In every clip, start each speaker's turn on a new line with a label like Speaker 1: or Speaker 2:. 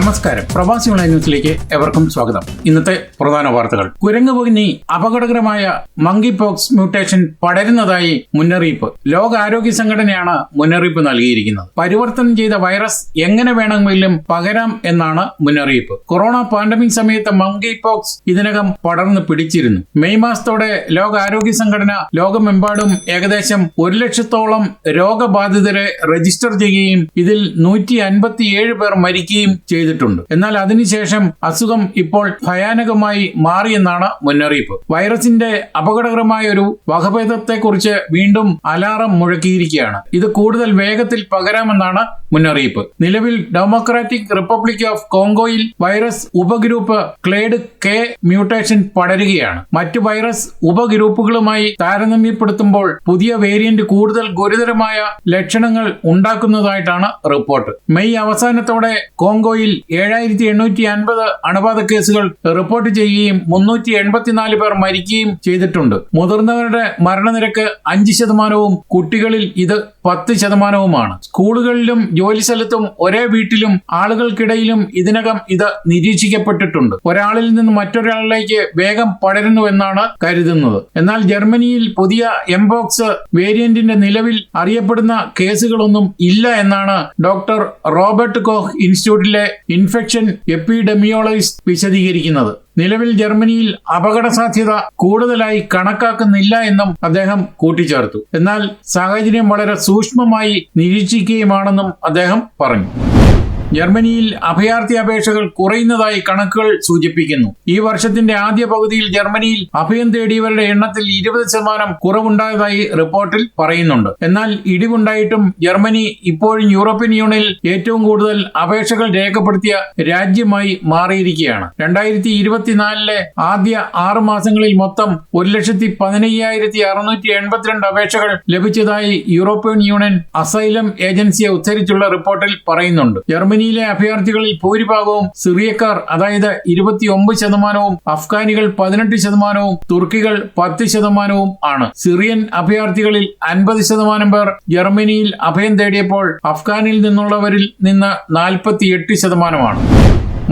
Speaker 1: നമസ്കാരം. പ്രവാസി ഓൺലൈൻ ന്യൂസിലേക്ക് എവർക്കും സ്വാഗതം. ഇന്നത്തെ പ്രധാന വാർത്തകൾ. കുരങ്ങുപുകിനി അപകടകരമായ മങ്കി പോക്സ് മ്യൂട്ടേഷൻ പടരുന്നതായി മുന്നറിയിപ്പ്. ലോകാരോഗ്യ സംഘടനയാണ് മുന്നറിയിപ്പ് നൽകിയിരിക്കുന്നത്. പരിവർത്തനം ചെയ്ത വൈറസ് എങ്ങനെ വേണമെങ്കിലും പകരാം എന്നാണ് മുന്നറിയിപ്പ്. കൊറോണ പാൻഡമിക് സമയത്ത് മങ്കി പോക്സ് ഇതിനകം പടർന്നു പിടിച്ചിരുന്നു. മെയ് മാസത്തോടെ ലോകാരോഗ്യ സംഘടന ലോകമെമ്പാടും ഏകദേശം ഒരു ലക്ഷത്തോളം രോഗബാധിതരെ രജിസ്റ്റർ ചെയ്യുകയും ഇതിൽ നൂറ്റി പേർ മരിക്കുകയും ചെയ്തിട്ടുണ്ട്. എന്നാൽ അതിനുശേഷം അസുഖം ഇപ്പോൾ ഭയാനകമായി മാറിയെന്നാണ് മുന്നറിയിപ്പ്. വൈറസിന്റെ അപകടകരമായ ഒരു വകഭേദത്തെക്കുറിച്ച് വീണ്ടും അലാറം മുഴക്കിയിരിക്കുകയാണ്. ഇത് കൂടുതൽ വേഗത്തിൽ പകരാമെന്നാണ് മുന്നറിയിപ്പ്. നിലവിൽ ഡെമോക്രാറ്റിക് റിപ്പബ്ലിക് ഓഫ് കോങ്കോയിൽ വൈറസ് ഉപഗ്രൂപ്പ് ക്ലേഡ് കെ മ്യൂട്ടേഷൻ പടരുകയാണ്. മറ്റു വൈറസ് ഉപഗ്രൂപ്പുകളുമായി താരതമ്യപ്പെടുത്തുമ്പോൾ പുതിയ വേരിയന്റ് കൂടുതൽ ഗുരുതരമായ ലക്ഷണങ്ങൾ ഉണ്ടാക്കുന്നതായിട്ടാണ് റിപ്പോർട്ട്. മെയ് അവസാനത്തോടെ കോങ്കോയിൽ ഏഴായിരത്തി എണ്ണൂറ്റി അൻപത് അണുബാധ കേസുകൾ റിപ്പോർട്ട് ചെയ്യുകയും മുന്നൂറ്റി എൺപത്തിനാല് പേർ മരിക്കുകയും ചെയ്തിട്ടുണ്ട്. മുതിർന്നവരുടെ മരണനിരക്ക് അഞ്ച് ശതമാനവും കുട്ടികളിൽ ഇത് പത്ത് ശതമാനവുമാണ്. സ്കൂളുകളിലും ജോലി സ്ഥലത്തും ഒരേ വീട്ടിലും ആളുകൾക്കിടയിലും ഇതിനകം ഇത് നിരീക്ഷിക്കപ്പെട്ടിട്ടുണ്ട്. ഒരാളിൽ നിന്ന് മറ്റൊരാളിലേക്ക് വേഗം പടരുന്നുവെന്നാണ് കരുതുന്നത്. എന്നാൽ ജർമ്മനിയിൽ പുതിയ എംബോക്സ് വേരിയന്റിന്റെ നിലവിൽ അറിയപ്പെടുന്ന കേസുകളൊന്നും ഇല്ല എന്നാണ് ഡോക്ടർ റോബർട്ട് കോഹ് ഇൻസ്റ്റിറ്റ്യൂട്ടിലെ ഇൻഫെക്ഷൻ എപ്പിഡെമിയോളജിസ്റ്റ് വിശദീകരിക്കുന്നത്. നിലവിൽ ജർമ്മനിയിൽ അപകട സാധ്യത കൂടുതലായി കണക്കാക്കുന്നില്ല എന്നും അദ്ദേഹം കൂട്ടിച്ചേർത്തു. എന്നാൽ സാഹചര്യം വളരെ സൂക്ഷ്മമായി നിരീക്ഷിക്കുകയുമാണെന്നും അദ്ദേഹം പറഞ്ഞു. ജർമ്മനിയിൽ അഭയാർത്ഥി അപേക്ഷകൾ കുറയുന്നതായി കണക്കുകൾ സൂചിപ്പിക്കുന്നു. ഈ വർഷത്തിന്റെ ആദ്യ പകുതിയിൽ ജർമ്മനിയിൽ അഭയം തേടിയവരുടെ എണ്ണത്തിൽ ഇരുപത് ശതമാനം കുറവുണ്ടായതായി റിപ്പോർട്ടിൽ പറയുന്നുണ്ട്. എന്നാൽ ഇടിവുണ്ടായിട്ടും ജർമ്മനി ഇപ്പോഴും യൂറോപ്യൻ യൂണിയനിൽ ഏറ്റവും കൂടുതൽ അപേക്ഷകൾ രേഖപ്പെടുത്തിയ രാജ്യമായി മാറിയിരിക്കുകയാണ്. രണ്ടായിരത്തി ഇരുപത്തിനാലിലെ ആദ്യ ആറ് മാസങ്ങളിൽ മൊത്തം ഒരു ലക്ഷത്തി പതിനയ്യായിരത്തി അറുന്നൂറ്റി എൺപത്തിരണ്ട് അപേക്ഷകൾ ലഭിച്ചതായി യൂറോപ്യൻ യൂണിയൻ അസൈലം ഏജൻസിയെ ഉദ്ധരിച്ചുള്ള റിപ്പോർട്ടിൽ പറയുന്നുണ്ട്. ജർമ്മനി ജർമ്മനിയിലെ അഭയാർത്ഥികളിൽ ഭൂരിഭാഗവും സിറിയക്കാർ അതായത് ഇരുപത്തിയൊമ്പത് ശതമാനവും അഫ്ഗാനികൾ പതിനെട്ട് ശതമാനവും തുർക്കികൾ പത്ത് ശതമാനവും ആണ്. സിറിയൻ അഭയാർത്ഥികളിൽ അൻപത് ശതമാനം പേർ ജർമ്മനിയിൽ അഭയം തേടിയപ്പോൾ അഫ്ഗാനിൽ നിന്നുള്ളവരിൽ നിന്ന് നാൽപ്പത്തിയെട്ട് ശതമാനമാണ്.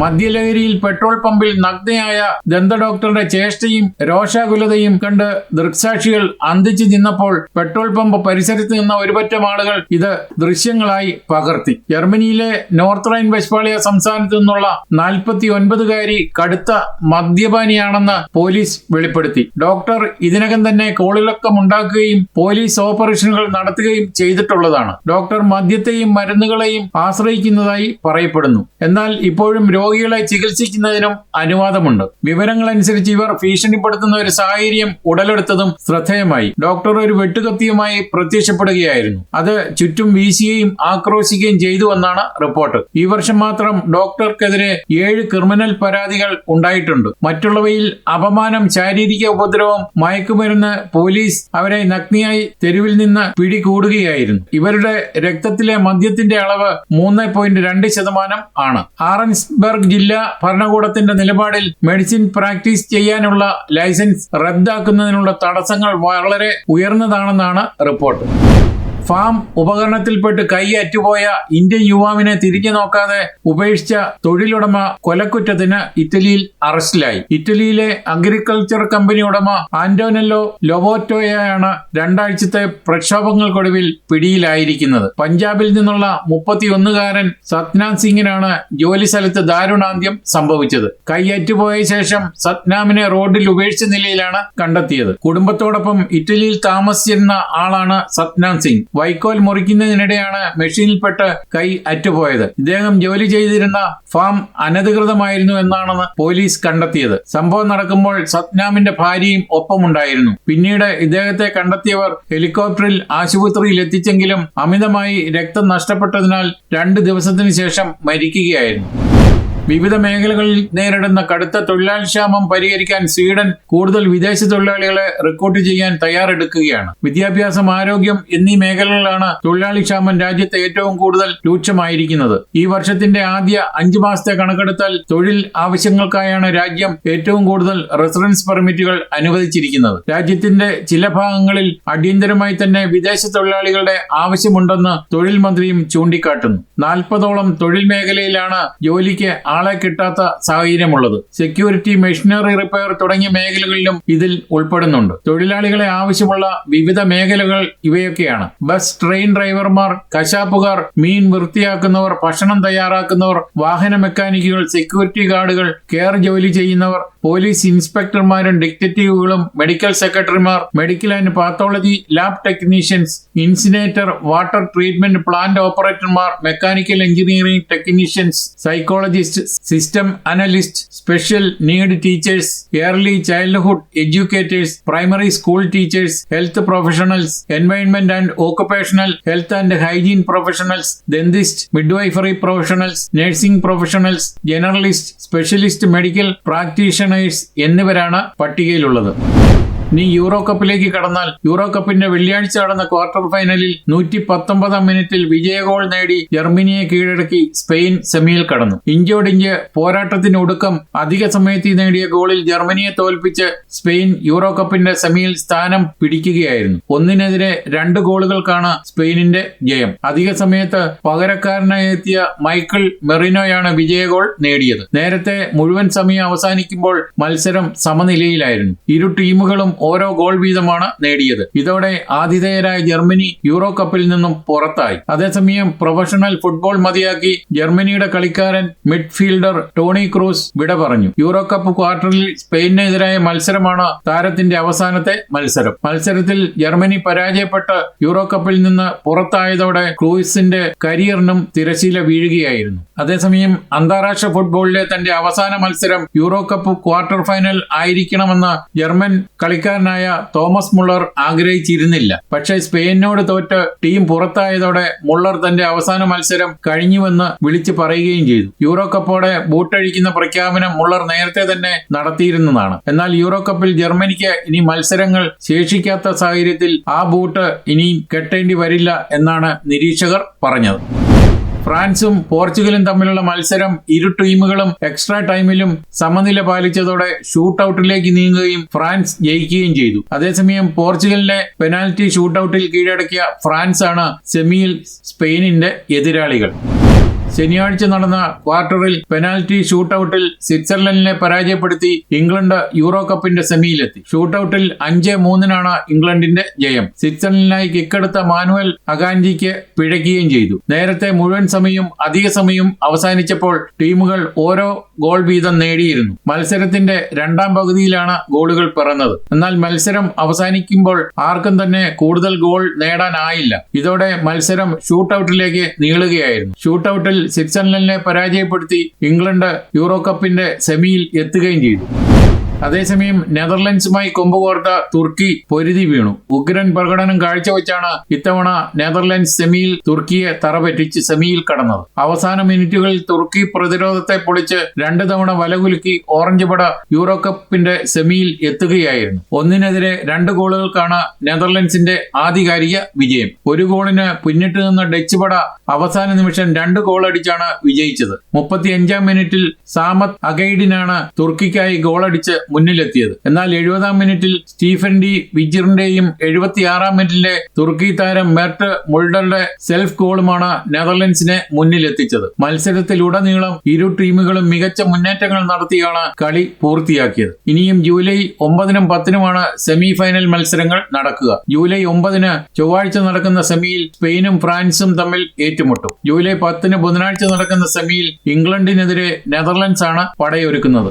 Speaker 1: മദ്യലഹരിയിൽ പെട്രോൾ പമ്പിൽ നഗ്നയായ ദന്ത ഡോക്ടറുടെ ചേഷ്ടയും രോഷാകുലതയും കണ്ട് ദൃക്സാക്ഷികൾ അന്തിച്ചു നിന്നപ്പോൾ പെട്രോൾ പമ്പ് പരിസരത്ത് നിന്ന ഒരുപറ്റം ആളുകൾ ഇത് ദൃശ്യങ്ങളായി പകർത്തി. ജർമ്മനിയിലെ നോർത്ത് റൈൻ വെസ്പാളിയ സംസ്ഥാനത്ത് നിന്നുള്ള നാൽപ്പത്തി ഒൻപതുകാരി കടുത്ത മദ്യപാനിയാണെന്ന് പോലീസ് വെളിപ്പെടുത്തി. ഡോക്ടർ ഇതിനകം തന്നെ കോളിളക്കം ഉണ്ടാക്കുകയും പോലീസ് ഓപ്പറേഷനുകൾ നടത്തുകയും ചെയ്തിട്ടുള്ളതാണ്. ഡോക്ടർ മദ്യത്തെയും മരുന്നുകളെയും ആശ്രയിക്കുന്നതായി പറയപ്പെടുന്നു. എന്നാൽ ഇപ്പോഴും രോഗികളെ ചികിത്സിക്കുന്നതിനും അനുവാദമുണ്ട്. വിവരങ്ങളനുസരിച്ച് ഇവർ ഭീഷണിപ്പെടുത്തുന്ന ഒരു സാഹചര്യം ഉടലെടുത്തതും ശ്രദ്ധേയമായി. ഡോക്ടർ ഒരു വെട്ടുകത്തിയുമായി പ്രത്യക്ഷപ്പെടുകയായിരുന്നു. അത് ചുറ്റും വീശുകയും ആക്രോശിക്കുകയും ചെയ്തുവെന്നാണ് റിപ്പോർട്ട്. ഈ വർഷം മാത്രം ഡോക്ടർക്കെതിരെ ഏഴ് ക്രിമിനൽ പരാതികൾ ഉണ്ടായിട്ടുണ്ട്. മറ്റുള്ളവയിൽ അപമാനം ശാരീരിക ഉപദ്രവം മയക്കുമരുന്ന് പോലീസ് അവരെ നഗ്നിയായി തെരുവിൽ നിന്ന് പിടികൂടുകയായിരുന്നു. ഇവരുടെ രക്തത്തിലെ മദ്യത്തിന്റെ അളവ് മൂന്ന് പോയിന്റ് രണ്ട് ശതമാനം ആണ്. ആറൻസ്ബർഗ് ജില്ലാ ഭരണകൂടത്തിന്റെ നിലപാടിൽ മെഡിസിൻ പ്രാക്ടീസ് ചെയ്യാനുള്ള ലൈസൻസ് റദ്ദാക്കുന്നതിനുള്ള തടസ്സങ്ങൾ വളരെ ഉയർന്നതാണെന്നാണ് റിപ്പോർട്ട് ഫാം ഉപകരണത്തിൽപ്പെട്ട് കൈ അറ്റുപോയ ഇന്ത്യൻ യുവാവിനെ തിരിഞ്ഞു നോക്കാതെ ഉപേക്ഷിച്ച തൊഴിലുടമ കൊലക്കുറ്റത്തിന് ഇറ്റലിയിൽ അറസ്റ്റിലായി. ഇറ്റലിയിലെ അഗ്രികൾച്ചർ കമ്പനി ഉടമ ആന്റോനെല്ലോ ലൊബോറ്റോയാണ് രണ്ടാഴ്ചത്തെ പ്രക്ഷോഭങ്ങൾക്കൊടുവിൽ പിടിയിലായിരിക്കുന്നത്. പഞ്ചാബിൽ നിന്നുള്ള മുപ്പത്തിയൊന്നുകാരൻ സത്നാം സിംഗിനാണ് ജോലി സ്ഥലത്ത് ദാരുണാന്ത്യം സംഭവിച്ചത്. കൈയറ്റുപോയ ശേഷം സത്നാമിനെ റോഡിൽ ഉപേക്ഷിച്ച നിലയിലാണ് കണ്ടെത്തിയത്. കുടുംബത്തോടൊപ്പം ഇറ്റലിയിൽ താമസിച്ചിരുന്ന ആളാണ് സത്നാം സിംഗ്. വൈക്കോൽ മുറിക്കുന്നതിനിടെയാണ് മെഷീനിൽപ്പെട്ട് കൈ അറ്റുപോയത്. ഇദ്ദേഹം ജോലി ചെയ്തിരുന്ന ഫാം അനധികൃതമായിരുന്നു എന്നാണെന്ന് പോലീസ് കണ്ടെത്തിയത്. സംഭവം നടക്കുമ്പോൾ സത്നാമിന്റെ ഭാര്യയും ഒപ്പമുണ്ടായിരുന്നു. പിന്നീട് ഇദ്ദേഹത്തെ കണ്ടെത്തിയവർ ഹെലികോപ്റ്ററിൽ ആശുപത്രിയിൽ എത്തിച്ചെങ്കിലും അമിതമായി രക്തം നഷ്ടപ്പെട്ടതിനാൽ രണ്ട് ദിവസത്തിനു ശേഷം മരിക്കുകയായിരുന്നു. വിവിധ മേഖലകളിൽ നേരിടുന്ന കടുത്ത തൊഴിലാളി ക്ഷാമം പരിഹരിക്കാൻ സ്വീഡൻ കൂടുതൽ വിദേശ തൊഴിലാളികളെ റിക്രൂട്ട് ചെയ്യാൻ തയ്യാറെടുക്കുകയാണ്. വിദ്യാഭ്യാസം ആരോഗ്യം എന്നീ മേഖലകളിലാണ് തൊഴിലാളി ക്ഷാമം രാജ്യത്ത് ഏറ്റവും കൂടുതൽ രൂക്ഷമായിരിക്കുന്നത്. ഈ വർഷത്തിന്റെ ആദ്യ അഞ്ചു മാസത്തെ കണക്കെടുത്താൽ തൊഴിൽ ആവശ്യങ്ങൾക്കായാണ് രാജ്യം ഏറ്റവും കൂടുതൽ റെസിഡൻസ് പെർമിറ്റുകൾ അനുവദിച്ചിരിക്കുന്നത്. രാജ്യത്തിന്റെ ചില ഭാഗങ്ങളിൽ അടിയന്തരമായി തന്നെ വിദേശ തൊഴിലാളികളുടെ ആവശ്യമുണ്ടെന്ന് തൊഴിൽ മന്ത്രിയും ചൂണ്ടിക്കാട്ടുന്നു. നാൽപ്പതോളം തൊഴിൽ മേഖലയിലാണ് ജോലിക്ക് ആളെ കിട്ടാത്ത സാഹചര്യമുള്ളത്. സെക്യൂരിറ്റി മെഷീനറി റിപ്പയർ തുടങ്ങിയ മേഖലകളിലും ഇതിൽ ഉൾപ്പെടുന്നുണ്ട്. തൊഴിലാളികളെ ആവശ്യമുള്ള വിവിധ മേഖലകൾ ഇവയൊക്കെയാണ്. ബസ് ട്രെയിൻ ഡ്രൈവർമാർ കശാപ്പുകാർ മീൻ വൃത്തിയാക്കുന്നവർ ഭക്ഷണം തയ്യാറാക്കുന്നവർ വാഹന മെക്കാനിക്കുകൾ സെക്യൂരിറ്റി ഗാർഡുകൾ കെയർ ജോലി ചെയ്യുന്നവർ പോലീസ് ഇൻസ്പെക്ടർമാരും ഡിറ്റക്റ്റീവുകളും മെഡിക്കൽ സെക്രട്ടറിമാർ medical and pathology lab technicians incinerator water treatment plant ഓപ്പറേറ്റർമാർ mechanical engineering technicians psychologist system analyst special need teachers early childhood educators primary school teachers health professionals environment and occupational health and hygiene professionals dentist midwifery professionals nursing professionals generalist specialist medical practitioners എന്നിവരാണ് പട്ടികയിലുള്ളത്. ഇനി euro കപ്പിലേക്ക് കടന്നാൽ euro കപ്പിന്റെ വെള്ളിയാഴ്ച നടന്ന quarter ഫൈനലിൽ നൂറ്റി പത്തൊമ്പതാം മിനിറ്റിൽ വിജയ ഗോൾ നേടി ജർമ്മനിയെ കീഴടക്കി സ്പെയിൻ സെമിയിൽ കടന്നു. ഇഞ്ചോടിഞ്ച് പോരാട്ടത്തിന് ഒടുക്കം അധിക സമയത്ത് നേടിയ ഗോളിൽ ജർമ്മനിയെ തോൽപ്പിച്ച് സ്പെയിൻ യൂറോ കപ്പിന്റെ സെമിയിൽ സ്ഥാനം പിടിക്കുകയായിരുന്നു. ഒന്നിനെതിരെ രണ്ട് ഗോളുകൾക്കാണ് സ്പെയിനിന്റെ ജയം. അധിക സമയത്ത് പകരക്കാരനായി എത്തിയ മൈക്കിൾ മെറിനോയാണ് വിജയ ഗോൾ നേടിയത്. നേരത്തെ മുഴുവൻ സമയം അവസാനിക്കുമ്പോൾ മത്സരം സമനിലയിലായിരുന്നു. ഇരു ടീമുകളും ഓരോ ഗോൾ വീതമാണ് നേടിയത്. ഇതോടെ ആതിഥേയരായ ജർമ്മനി യൂറോ കപ്പിൽ നിന്നും പുറത്തായി. അതേസമയം പ്രൊഫഷണൽ ഫുട്ബോൾ മതിയാക്കി ജർമ്മനിയുടെ കളിക്കാരൻ മിഡ്ഫീൽഡർ ടോണി ക്രൂസ് വിട പറഞ്ഞു. യൂറോ കപ്പ് ക്വാർട്ടറിൽ സ്പെയിനെതിരായ മത്സരമാണ് താരത്തിന്റെ അവസാനത്തെ മത്സരം. മത്സരത്തിൽ ജർമ്മനി പരാജയപ്പെട്ട് യൂറോ കപ്പിൽ നിന്ന് പുറത്തായതോടെ ക്രൂയിസിന്റെ കരിയറിനും തിരശീല വീഴുകയായിരുന്നു. അതേസമയം അന്താരാഷ്ട്ര ഫുട്ബോളിലെ തന്റെ അവസാന മത്സരം യൂറോ കപ്പ് ക്വാർട്ടർ ഫൈനൽ ആയിരിക്കണമെന്ന് ജർമ്മൻ കളിക്കാരനായ തോമസ് മുള്ളർ ആഗ്രഹിച്ചിരുന്നില്ല. പക്ഷേ സ്പെയിനോട് തോറ്റ് ടീം പുറത്തായതോടെ മുള്ളർ തന്റെ അവസാന മത്സരം കഴിഞ്ഞുവെന്ന് വിളിച്ചു പറയുകയും ചെയ്തു. യൂറോ കപ്പോടെ ബൂട്ടഴിക്കുന്ന പ്രഖ്യാപനം മുള്ളർ നേരത്തെ തന്നെ നടത്തിയിരുന്നതാണ്. എന്നാൽ യൂറോ കപ്പിൽ ജർമ്മനിക്ക് ഇനി മത്സരങ്ങൾ ശേഷിക്കാത്ത സാഹചര്യത്തിൽ ആ ബൂട്ട് ഇനിയും കെട്ടേണ്ടി വരില്ല എന്നാണ് നിരീക്ഷകർ പറഞ്ഞത്. ഫ്രാൻസും പോർച്ചുഗലും തമ്മിലുള്ള മത്സരം ഇരു ടീമുകളും എക്സ്ട്രാ ടൈമിലും സമനില പാലിച്ചതോടെ ഷൂട്ടൌട്ടിലേക്ക് നീങ്ങുകയും ഫ്രാൻസ് ജയിക്കുകയും ചെയ്തു. അതേസമയം പോർച്ചുഗലിനെ പെനാൽറ്റി ഷൂട്ടൌട്ടിൽ കീഴടക്കിയ ഫ്രാൻസാണ് സെമിയിൽ സ്പെയിനിന്റെ എതിരാളികൾ. ശനിയാഴ്ച നടന്ന ക്വാർട്ടറിൽ പെനാൽറ്റി ഷൂട്ടൌട്ടിൽ സ്വിറ്റ്സർലൻഡിനെ പരാജയപ്പെടുത്തി ഇംഗ്ലണ്ട് യൂറോ കപ്പിന്റെ സെമിയിലെത്തി. ഷൂട്ടൌട്ടിൽ അഞ്ച് മൂന്നിനാണ് ഇംഗ്ലണ്ടിന്റെ ജയം. സ്വിറ്റ്സർലൻഡിനായി കിക്കെടുത്ത മാനുവൽ അഗാൻജിക്ക് പിഴയ്ക്കുകയും ചെയ്തു. നേരത്തെ മുഴുവൻ സമയവും അധിക സമയവും അവസാനിച്ചപ്പോൾ ടീമുകൾ ഓരോ ഗോൾ വീതം നേടിയിരുന്നു. മത്സരത്തിന്റെ രണ്ടാം പകുതിയിലാണ് ഗോളുകൾ പിറന്നത്. എന്നാൽ മത്സരം അവസാനിക്കുമ്പോൾ ആർക്കും തന്നെ കൂടുതൽ ഗോൾ നേടാനായില്ല. ഇതോടെ മത്സരം ഷൂട്ടൌട്ടിലേക്ക് നീളുകയായിരുന്നു. ഷൂട്ടൌട്ടിൽ സ്വിറ്റ്സർലൻഡിനെ പരാജയപ്പെടുത്തി ഇംഗ്ലണ്ട് യൂറോ കപ്പിന്റെ സെമിയിൽ എത്തുകയും ചെയ്തു. അതേസമയം നെതർലൻഡ്സുമായി കൊമ്പുകോർത്ത തുർക്കി പൊരുതി വീണു. ഉഗ്രൻ പ്രകടനം കാഴ്ചവെച്ചാണ് ഇത്തവണ നെതർലൻഡ്സ് സെമിയിൽ തുർക്കിയെ തറപറ്റിച്ച് സെമിയിൽ കടന്നത്. അവസാന മിനിറ്റുകളിൽ തുർക്കി പ്രതിരോധത്തെ പൊളിച്ച് രണ്ട് തവണ വലകുലുക്കി ഓറഞ്ച് പട യൂറോ കപ്പിന്റെ സെമിയിൽ എത്തുകയായിരുന്നു. ഒന്നിനെതിരെ രണ്ട് ഗോളുകൾക്കാണ് നെതർലൻഡ്സിന്റെ ആധികാരിക വിജയം. ഒരു ഗോളിന് പിന്നിട്ട് നിന്ന ഡച്ച് പട അവസാന നിമിഷം രണ്ട് ഗോൾ അടിച്ചാണ് വിജയിച്ചത്. മുപ്പത്തിയഞ്ചാം മിനിറ്റിൽ സാമത് അഗൈഡിനാണ് തുർക്കിക്കായി ഗോളടിച്ച് മുന്നിലെത്തിയത്. എന്നാൽ എഴുപതാം മിനിറ്റിൽ സ്റ്റീഫൻ ഡി വിജിറിന്റെയും എഴുപത്തിയാറാം മിനിറ്റിലെ തുർക്കി താരം മെർട്ട് മുൾഡറുടെ സെൽഫ് ഗോളുമാണ് നെതർലൻഡ്സിനെ മുന്നിലെത്തിച്ചത്. മത്സരത്തിലുടനീളം ഇരു ടീമുകളും മികച്ച മുന്നേറ്റങ്ങൾ നടത്തിയാണ് കളി പൂർത്തിയാക്കിയത്. ഇനിയും ജൂലൈ ഒമ്പതിനും പത്തിനുമാണ് സെമി ഫൈനൽ മത്സരങ്ങൾ നടക്കുക. ജൂലൈ ഒമ്പതിന് ചൊവ്വാഴ്ച നടക്കുന്ന സെമിയിൽ സ്പെയിനും ഫ്രാൻസും തമ്മിൽ ഏറ്റുമുട്ടും. ജൂലൈ പത്തിന് ബുധനാഴ്ച നടക്കുന്ന സെമിയിൽ ഇംഗ്ലണ്ടിനെതിരെ നെതർലൻഡ്സ് ആണ് പടയൊരുക്കുന്നത്.